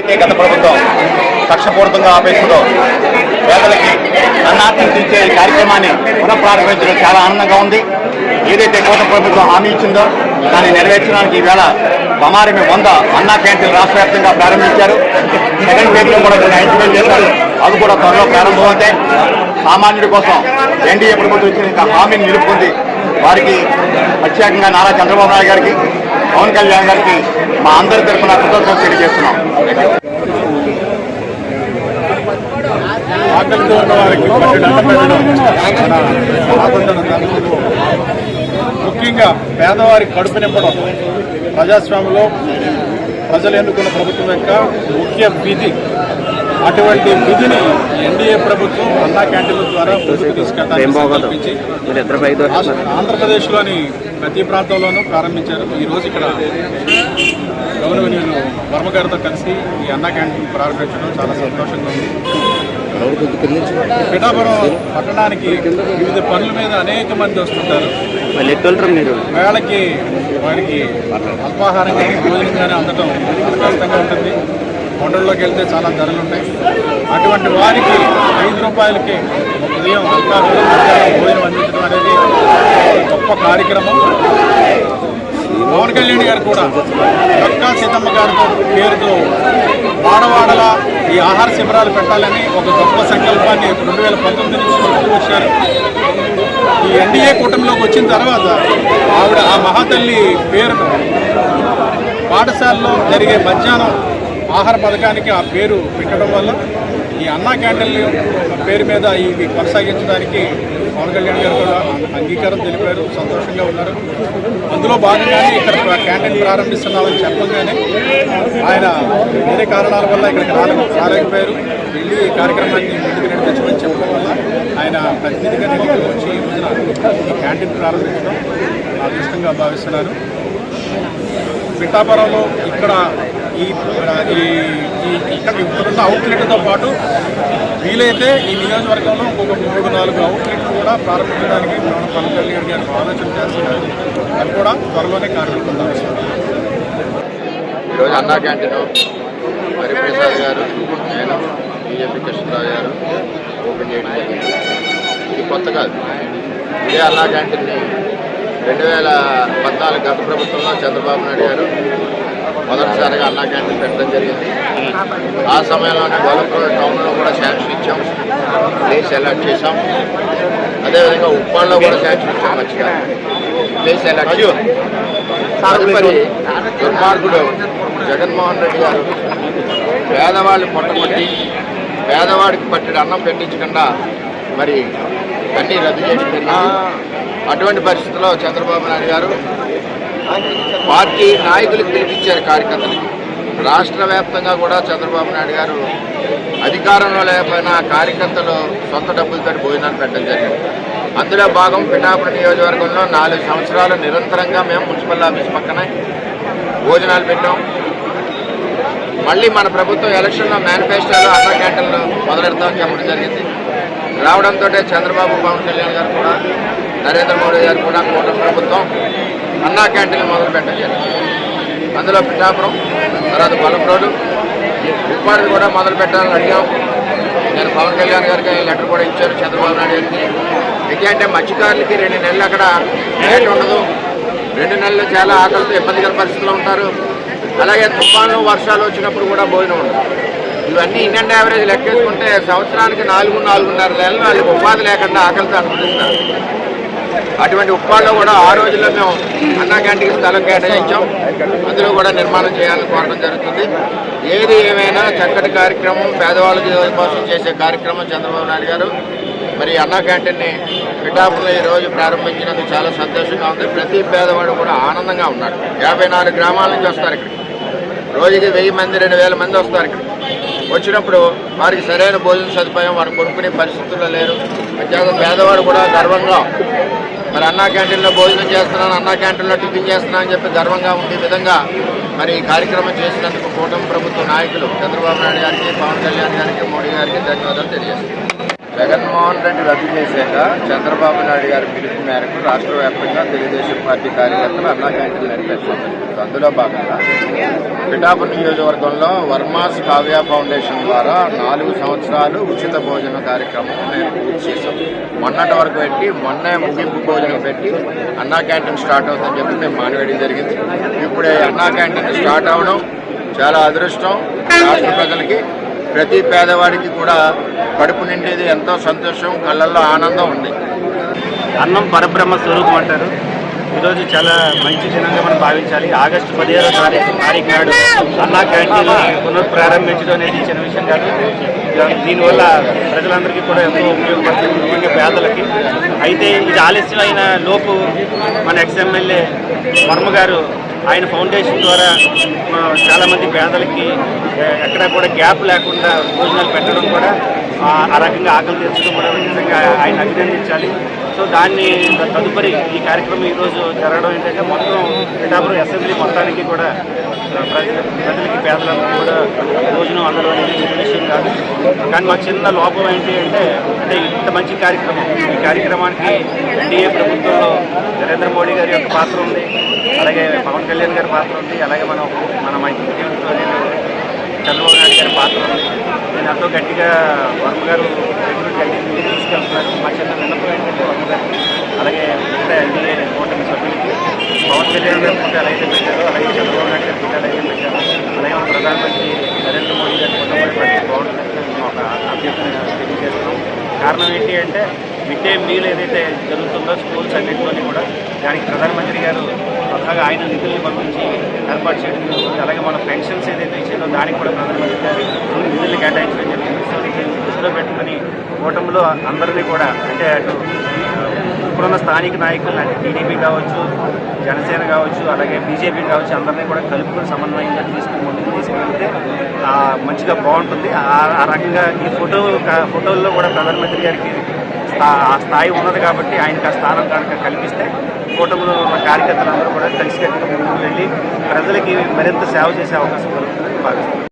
అయితే గత ప్రభుత్వం కక్షపూరితంగా ఆపేసిందో పేదలకి అన్నార్థం తీర్చే కార్యక్రమాన్ని పునఃప్రారంభించడం చాలా ఆనందంగా ఉంది. ఏదైతే కోట ప్రభుత్వం హామీ ఇచ్చిందో దాన్ని నెరవేర్చడానికి ఈవేళ బమారిమి వంద అన్నా క్యాంటీన్ రాష్ట్ర వ్యాప్తంగా ప్రారంభించారు. సెకండ్ ఫేజ్లో కూడా కొన్ని చేశారు. అది కూడా త్వరలో ప్రారంభమవుతాయి సామాన్యుడి కోసం ఎన్డీఏ ప్రభుత్వం ఇచ్చిన హామీని నిలుపుకుంది వారికి ప్రత్యేకంగా నారా చంద్రబాబు నాయుడు గారికి. పవన్ కళ్యాణ్ గారికి మా అందరి తరఫున కృతజ్ఞతలు తెలియజేస్తున్నాం. ఆకలితో ఉన్న వారికి ముఖ్యంగా పేదవారి కడుపు నింపడం ప్రజాస్వామ్యంలో ప్రజలు ఎన్నుకున్న ప్రభుత్వం యొక్క ముఖ్య విధి అటువంటి విధిని ఎన్డీఏ ప్రభుత్వం అన్నా క్యాంటీన్ల ద్వారా ముందుకు రాష్ట్ర- ఆంధ్రప్రదేశ్లోని ప్రతి ప్రాంతంలోనూ ప్రారంభించారు. ఈ రోజు ఇక్కడ గౌరవనీయులు వర్మ గారితో కలిసి ఈ అన్నా క్యాంటీన్ ప్రారంభించడం చాలా సంతోషంగా ఉంది. పిఠాపురం పట్టణానికి వివిధ పనుల మీద అనేక మంది వస్తుంటారు. వేళకి వారికి అల్పాహారం కానీ భోజనం కానీ చాలా కష్టంగా ఉంటుంది. కొండల్లోకి వెళ్తే చాలా ధరలు ఉన్నాయి అటువంటి వారికి ఐదు రూపాయలకి ఉదయం భోజనం అందించడం అనేది గొప్ప కార్యక్రమం. పవన్ కళ్యాణ్ గారు కూడా డొక్కా సీతమ్మ గారితో పేరుతో వాడవాడల ఈ ఆహార శిబిరాలు పెట్టాలని ఒక గొప్ప సంకల్పాన్ని రెండు వేల పంతొమ్మిది నుంచి వచ్చారు. ఈ ఎన్డీఏ కూటమిలోకి వచ్చిన తర్వాత ఆవిడ ఆ మహాతల్లి పేరును పాఠశాలలో జరిగే మధ్యాహ్నం ఆహార పథకానికి ఆ పేరు పెట్టడం వల్ల ఈ అన్నా క్యాంటీన్ల పేరు మీద ఇవి కొనసాగించడానికి పవన్ కళ్యాణ్ గారు కూడా అంగీకారం తెలిపారు సంతోషంగా ఉన్నారు. అందులో భాగంగానే ఇక్కడ క్యాంటీన్ ప్రారంభిస్తున్నామని చెప్పగానే ఆయన వేరే కారణాల వల్ల ఇక్కడికి రాలే రాలేకపోయారు. వెళ్ళి ఈ కార్యక్రమాన్ని ముందుకు నడిపించమని చెప్పడం వల్ల ఆయన ప్రతినిధిగా నేను వచ్చి ఈ రోజున ఈ క్యాంటీన్ ప్రారంభించడం అదృష్టంగా భావిస్తున్నారు పిఠాపురంలో ఇక్కడ ఈ ఈ ఇక్కడ ఇప్పుడున్న అవుట్లెట్తో పాటు వీలైతే ఈ నియోజకవర్గంలో ఇంకొక మూడు నాలుగు అవుట్లెట్ కూడా ప్రారంభించడానికి మనం పవన్ కళ్యాణ్ గారు ఆలోచన చేస్తున్నారు. అది కూడా త్వరలోనే కార్యక్రమం అవసరం ఈరోజు అన్నా క్యాంటీన్. హరిప్రసాద్ గారు నేను బీజేపీ కృష్ణరావు గారు ఓపెన్ చేయడం జరిగింది. ఇది కొత్త కాదు. ఇదే అన్నా క్యాంటీన్ని రెండు వేల పద్నాలుగు గత ప్రభుత్వంలో చంద్రబాబు నాయుడు గారు మొదటిసారిగా అన్నా క్యాంటీన్ పెట్టడం జరిగింది. ఆ సమయంలోనే గొల్లపూర్ టౌన్లో కూడా శాంక్షన్ ఇచ్చాం. ప్లేస్ అలాట్ చేశాం. అదేవిధంగా ఉప్పాడులో కూడా శాంక్షన్ ఇచ్చాం మంచిగా. ప్లేస్ అలాట్ తదుపరి దుర్మార్గుడు జగన్మోహన్ రెడ్డి గారు పేదవాళ్ళు పొట్టగొట్టి పేదవాడికి పట్టడి అన్నం పెట్టించకుండా మరి అన్నీ రద్దు జరిగింది అటువంటి పరిస్థితుల్లో చంద్రబాబు నాయుడు గారు పార్టీ నాయకులకు పిలిపించారు కార్యకర్తలకి రాష్ట్ర వ్యాప్తంగా కూడా చంద్రబాబు నాయుడు గారు అధికారంలో లేకపోయినా కార్యకర్తలు సొంత డబ్బులతో భోజనాలు పెట్టడం జరిగింది. అందులో భాగం పిఠాపురం నియోజకవర్గంలో నాలుగు సంవత్సరాలు నిరంతరంగా మేము మున్సిపల్ ఆఫీస్ పక్కనే భోజనాలు పెట్టాం. మళ్ళీ మన ప్రభుత్వం ఎలక్షన్లో మేనిఫెస్టోలో అన్న క్యాంటీన్లు మొదలెడతామని చెప్పడం జరిగింది. రావడంతో చంద్రబాబు పవన్ కళ్యాణ్ గారు కూడా నరేంద్ర మోడీ గారు కూడా కూటమి ప్రభుత్వం అన్నా క్యాంటీన్లు మొదలు పెట్టడం జరిగింది. అందులో పిఠాపురం తర్వాత బలప్రోడు ఉప్పాడు కూడా మొదలు పెట్టాలని అడిగాం. నేను పవన్ కళ్యాణ్ గారికి లెటర్ కూడా ఇచ్చారు చంద్రబాబు నాయుడు గారికి. ఎందుకంటే మత్స్యకారులకి రెండు నెలలు అక్కడ రేట్ ఉండదు. రెండు నెలలు చాలా ఆకలితో ఇబ్బందికర పరిస్థితుల్లో ఉంటారు. అలాగే తుఫాను వర్షాలు వచ్చినప్పుడు కూడా భోజనం ఉండదు. ఇవన్నీ ఇండియన్ యావరేజ్ లెక్కేసుకుంటే సంవత్సరానికి నాలుగు నాలుగున్నర నెలలు వాళ్ళకి ఉపాధి లేకుండా ఆకలితో అనుభవిస్తారు. అటువంటి ఉప్పాల్లో కూడా ఆ రోజుల్లో మేము అన్నా క్యాంటీన్ స్థలం కేటాయించాం. అందులో కూడా నిర్మాణం చేయాలని కోరడం జరుగుతుంది. ఏది ఏమైనా చక్కటి కార్యక్రమం పేదవాళ్ళకి కోసం చేసే కార్యక్రమం చంద్రబాబు నాయుడు గారు. మరి అన్నా క్యాంటీన్ని పిఠాపులో ఈ రోజు ప్రారంభించినందుకు చాలా సంతోషంగా ఉంది. ప్రతి పేదవాడు కూడా ఆనందంగా ఉన్నాడు. యాభై నాలుగు గ్రామాల నుంచి వస్తారు ఇక్కడ. రోజుకి వెయ్యి మంది రెండు వేల మంది వస్తారు ఇక్కడ. వచ్చినప్పుడు వారికి సరైన భోజన సదుపాయం వారు కొనుక్కునే పరిస్థితుల్లో లేరు. అత్యంత పేదవాడు కూడా గర్వంగా మరి అన్నా క్యాంటీన్లో భోజనం చేస్తున్నాను అన్నా క్యాంటీన్లో టిఫిన్ చేస్తున్నాను అని చెప్పి గర్వంగా ఉండే విధంగా మరి ఈ కార్యక్రమం చేసినందుకు కూటమి ప్రభుత్వ నాయకులు చంద్రబాబు నాయుడు గారికి పవన్ కళ్యాణ్ గారికి మోడీ గారికి ధన్యవాదాలు తెలియజేస్తున్నారు జగన్మోహన్ రెడ్డి రద్దు చేశాక చంద్రబాబు నాయుడు గారి పిలుపు మేరకు రాష్ట్ర వ్యాప్తంగా తెలుగుదేశం పార్టీ కార్యకర్తలు అన్నా క్యాంటీన్లు నిర్వహిస్తున్నారు అందులో భాగంగా పిఠాపురం నియోజకవర్గంలో వర్మాస్ కావ్య ఫౌండేషన్ ద్వారా నాలుగు సంవత్సరాలు ఉచిత భోజన కార్యక్రమం నేను పూర్తి చేశాం. మొన్నటి వరకు పెట్టి మొన్నే ముగింపు భోజనం పెట్టి అన్నా క్యాంటీన్ స్టార్ట్ అవుతుందని చెప్పి మేము మానివేయడం జరిగింది. ఇప్పుడే అన్నా క్యాంటీన్ స్టార్ట్ అవడం చాలా అదృష్టం. రాష్ట్ర ప్రజలకి ప్రతి పేదవాడికి కూడా కడుపు నిండేది ఎంతో సంతోషం కళ్ళల్లో ఆనందం ఉంది. అన్నం పరబ్రహ్మ స్వరూపం అంటారు. ఈరోజు చాలా మంచి దినంగా మనం భావించాలి. ఆగస్టు పదిహేడో తారీఖు తారీఖు నాడు అన్నా క్యాంటీన్ పునఃప్రారంభించడం అనేది చిన్న విషయం కాదు. దీనివల్ల ప్రజలందరికీ కూడా ఎంతో ఉపయోగపడుతుంది ముఖ్యంగా పేదలకి. అయితే ఇది ఆలస్యం అయిన లోపు మన ఎక్స్ఎమ్మెల్యే వర్మ గారు ఆయన ఫౌండేషన్ ద్వారా చాలామంది పేదలకి ఎక్కడా కూడా గ్యాప్ లేకుండా భోజనాలు పెట్టడం కూడా ఆ రకంగా ఆకలి తీర్చడం కూడా నిజంగా ఆయన అభినందించాలి. సో దాన్ని తదుపరి ఈ కార్యక్రమం ఈరోజు జరగడం ఏంటంటే మొత్తం పిఠాపురం అసెంబ్లీ మొత్తానికి కూడా ప్రజలకి పేదలందరికీ కూడా భోజనం అందడం అనేది విషయం కాదు. కానీ మా చిన్న లోపం ఏంటి అంటే అంటే ఇంత మంచి కార్యక్రమం. ఈ కార్యక్రమానికి ఎన్డీఏ ప్రభుత్వంలో నరేంద్ర మోడీ గారి యొక్క పాత్ర ఉంది. అలాగే పవన్ కళ్యాణ్ గారి పాత్ర ఉంది. అలాగే మనం మన ముఖ్యమంత్రి చంద్రబాబు నాయుడు గారి పాత్ర. నేను ఎంతో గట్టిగా వర్మ గారు దగ్గర తీసుకెళ్తున్నారు. మా చిన్న విన్నపం ఏంటంటే వర్మ గారికి అలాగే మిగతా ఎన్డీఏ కూటమి సభ్యులకి పవన్ కళ్యాణ్ గారి ఫుడ్ ఎలా అయితే పెట్టారో అలాగే చంద్రబాబు నాయుడు గారి ఫుడ్ ఎలా అయితే పెట్టారో అలాగే ప్రధానమంత్రి నరేంద్ర మోడీ గారి ఫుడ్ కూడా పెడితే బాగుంటుందని మేము ఒక అభ్యర్థన తెలియజేస్తున్నాం. కారణం ఏంటి అంటే మిడ్ డే మీల్ ఏదైతే జరుగుతుందో స్కూల్స్ అన్నింటిలోని కూడా దానికి ప్రధానమంత్రి గారు స్వతహాగా ఆయన నిధుల్ని పంపించి ఏర్పాటు చేయడం జరుగుతుంది. అలాగే మన పెన్షన్స్ ఏదైతే ఇచ్చిందో దానికి కూడా ప్రధానమంత్రి గారు నిధులు కేటాయించడం జరిగింది. సో దీన్ని దృష్టిలో పెట్టుకుని కూటమిలో అందరినీ కూడా అంటే అటు ఇప్పుడున్న స్థానిక నాయకులు అంటే టీడీపీ కావచ్చు జనసేన కావచ్చు అలాగే బీజేపీ కావచ్చు అందరినీ కూడా కలుపుకొని సమన్వయంగా తీసుకుని ముందుకు తీసుకెళ్తే మంచిగా బాగుంటుంది. ఆ- ఆ రకంగా ఈ ఫోటో ఫోటోల్లో కూడా ప్రధానమంత్రి గారికి ఆ స్థాయి ఉన్నది కాబట్టి ఆయనకు ఆ స్థానం కనుక కల్పిస్తే కూటమిలో ఉన్న కార్యకర్తలందరూ కూడా కలిసికట్టుగా ముందుకు వెళ్ళి ప్రజలకి మరింత సేవ చేసే అవకాశం కలుగుతుందని భావిస్తున్నాను